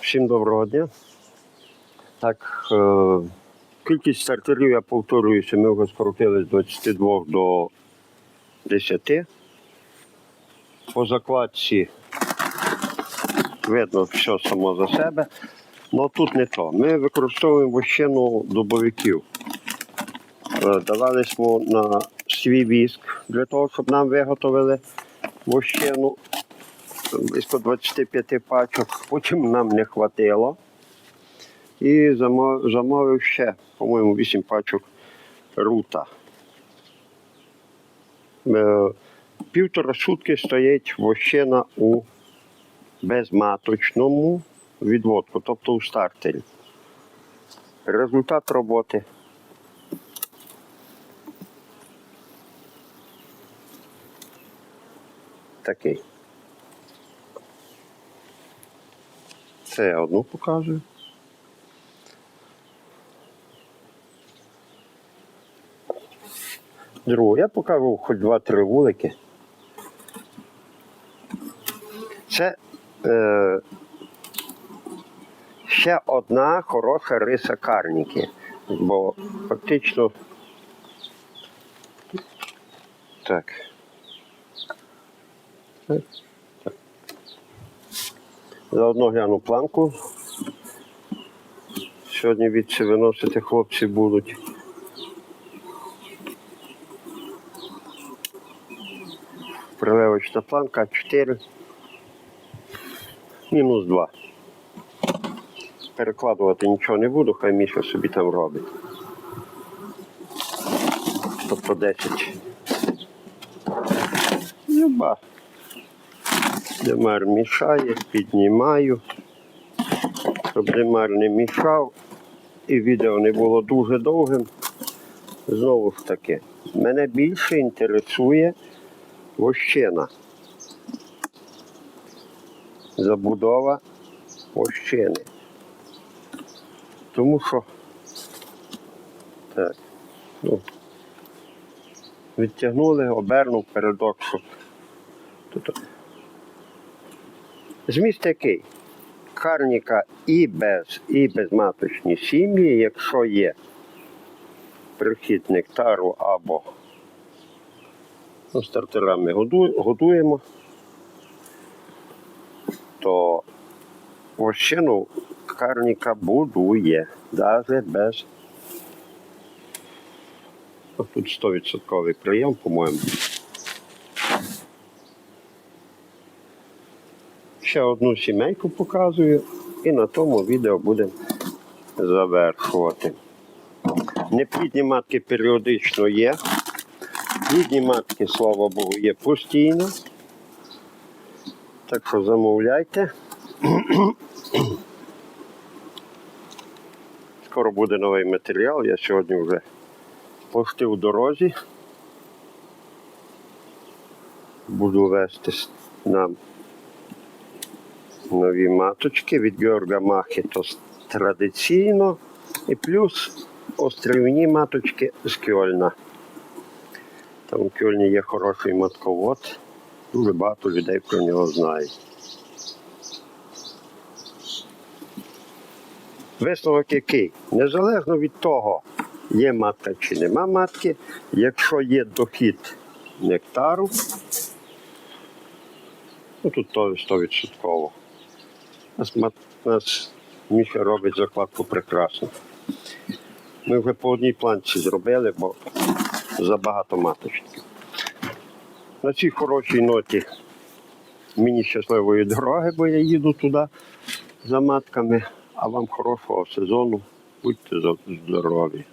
Всім доброго дня. Так, е, кількість стартерів, я повторююся, ми вже скоротили з 22 до 10. По закладці видно все само за себе. Але тут не то. Ми використовуємо вощину дубовиків. Е, Давали на свій віск для того, щоб нам виготовили вощину близько 25 пачок, потім нам не хватило. І замовив ще, по-моєму, 8 пачок рута. Е, Півтора сутки стоїть вощина у безматочному відводку, тобто у стартері. Результат роботи. Такий. Це я одну показую. Другу. Я покажу хоч два-три вулики. Це е, ще одна хороша риса карніки, бо фактично. Так. Так. Заодно гляну планку. Сьогодні відси виносити хлопці будуть. Приливочна планка 4. Мінус 2. Перекладувати нічого не буду, хай Міша собі там робить. Тобто 10. Люба. Демар мішає, піднімаю, щоб демар не мішав і відео не було дуже довгим. Знову ж таки, мене більше інтересує вощина. Забудова вощини. Тому що так, ну, відтягнули, обернув передок, щоб тут Зміст який? Карніка і без, і безматочні сім'ї, якщо є прихід нектару або ну, стартерами году- годуємо, то вощину карніка будує, навіть без. Тут 100% прийом, по-моєму. Ще одну сімейку показую і на тому відео будемо завершувати. Неплідні матки періодично є. Плідні матки, слава Богу, є постійно. Так що замовляйте. Скоро буде новий матеріал. Я сьогодні вже пошти в дорозі. Буду вести нам нові маточки від Георга Махітос традиційно. І плюс острівні маточки з Кьольна. Там у Кьольні є хороший матковод. Дуже багато людей про нього знають. Висновок який? Незалежно від того, є матка чи нема матки, якщо є дохід нектару, ну тут то 100%. Нас, Міша робить закладку прекрасно. Ми вже по одній планці зробили, бо забагато маточників. На цій хорошій ноті мені щасливої дороги, бо я їду туди за матками, а вам хорошого сезону. Будьте здорові.